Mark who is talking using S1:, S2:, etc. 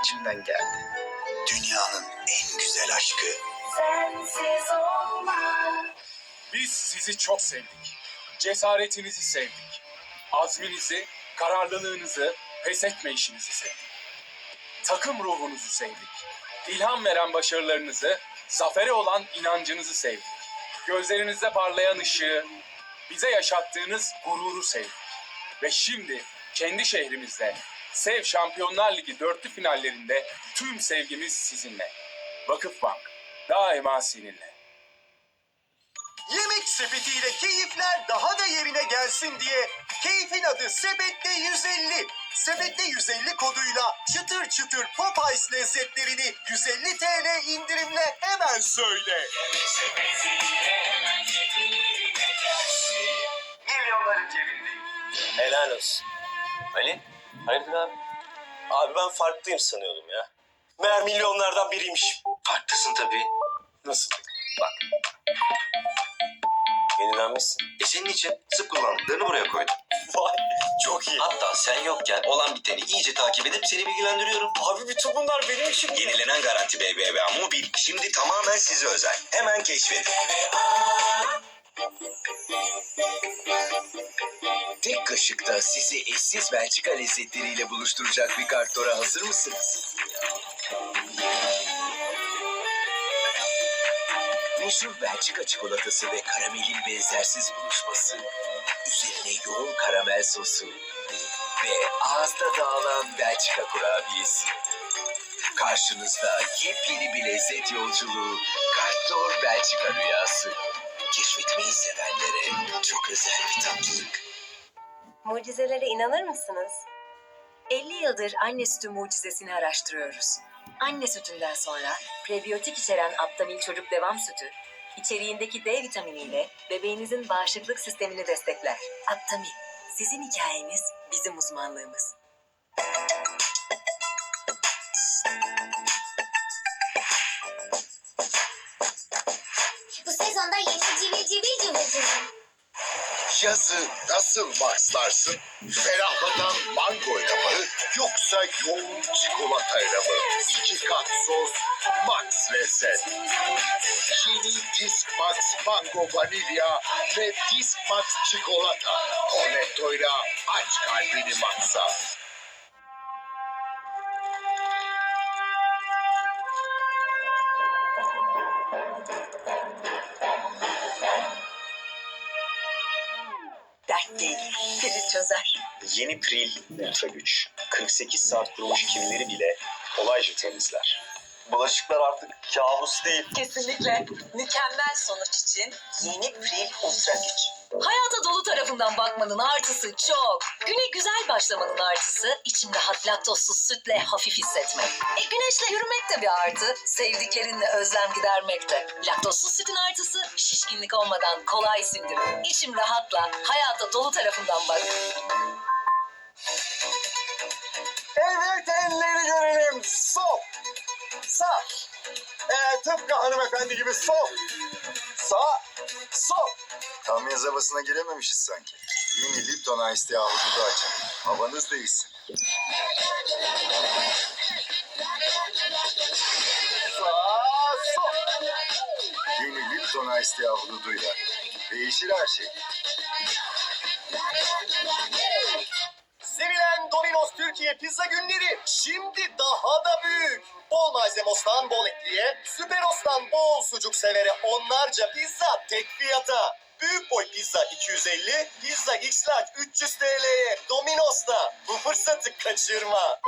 S1: içimden geldi.
S2: Dünyanın en güzel aşkı.
S3: Sensiz olmaz.
S4: Biz sizi çok sevdik. Cesaretinizi sevdik. Azminizi, kararlılığınızı, pes etmeyişinizi sevdik. Takım ruhunuzu sevdik. İlham veren başarılarınızı, zafere olan inancınızı sevdik. Gözlerinizde parlayan ışığı, bize yaşattığınız gururu sevdik. Ve şimdi kendi şehrimizde Sev Şampiyonlar Ligi dörtlü finallerinde tüm sevgimiz sizinle. Vakıfbank daima seninle.
S5: Yemek sepetiyle keyifler daha da yerine gelsin diye keyfin adı Sepette 150. Sepette 150 koduyla çıtır çıtır Popeyes lezzetlerini 150 TL indirimle hemen söyle.
S1: Milyonların cebindeyim.
S2: Helal olsun. Ali? Abi? Abi ben farklıyım sanıyordum ya. Meğer milyonlardan biriymiş.
S1: Farklısın tabii.
S2: Nasıl? Bak. Yenilenmişsin.
S1: E senin için sık kullandıklarını buraya koydum.
S2: Vay çok iyi.
S1: Hatta sen yokken olan biteni iyice takip edip seni bilgilendiriyorum.
S2: Abi bütün bunlar benim için.
S6: Yenilenen Garanti BBVA Mobil şimdi tamamen size özel. Hemen keşfedin.
S7: Tek kaşıkta sizi eşsiz Belçika lezzetleriyle buluşturacak bir kartora hazır mısınız? Meşhur Belçika çikolatası ve karamelin benzersiz buluşması, üzerine yoğun karamel sosu ve ağızda dağılan Belçika kurabiyesi. Karşınızda yepyeni bir lezzet yolculuğu, Kartor Belçika rüyası. Keşfetmeyi sevenlere çok özel bir tatlılık.
S8: Mucizelere inanır mısınız? 50 yıldır anne sütü mucizesini araştırıyoruz. Anne sütünden sonra prebiyotik içeren Aptamil Çocuk Devam Sütü, içeriğindeki D vitaminiyle bebeğinizin bağışıklık sistemini destekler. Aptamil, sizin hikayeniz, bizim uzmanlığımız.
S9: Yazı nasıl maxlarsın? Ferahlatan mangoyla mı yoksa yoğun çikolatayla mı? İki kat sos, max lezzet. Yeni Disk Max Mango Vanilya ve Disk Max Çikolata. Cornetto'yla aç kalbini max'a.
S8: Değil, biri çözer.
S6: Yeni Pril Ultra Güç. 48 saat kurumuş kirleri bile kolayca temizler.
S2: Bulaşıklar artık kabus değil.
S8: Kesinlikle. Mükemmel sonuç için yeni Pril Ultra Güç. Hayata dolu tarafından bakmanın artısı çok. Güne güzel başlamanın artısı içimde laktozsuz sütle hafif hissetmek. E güneşle yürümek de bir artı. Sevdiklerinle özlem gidermek de. Laktozsuz sütün artısı şişkinlik olmadan kolay sindirim. İçim rahatla hayata dolu tarafından bak.
S5: Evet elleri görelim. Sol. Sağ. Ee, tıpkı hanımefendi gibi sol. Sağ. Sol.
S9: Tam yaz girememişiz sanki. Yeni Lipton Ice Tea avucudu açın. Havanız değilsin. Yeni Lipton Ice Tea avluduyla. Değişir her şey.
S5: Sevilen Domino's Türkiye pizza günleri şimdi daha da büyük. Bol malzemostan bol etliye, süperostan bol sucuk severe onlarca pizza tek fiyata. Büyük boy pizza 250, pizza X large 300 TL'ye Domino's'ta. Bu fırsatı kaçırma.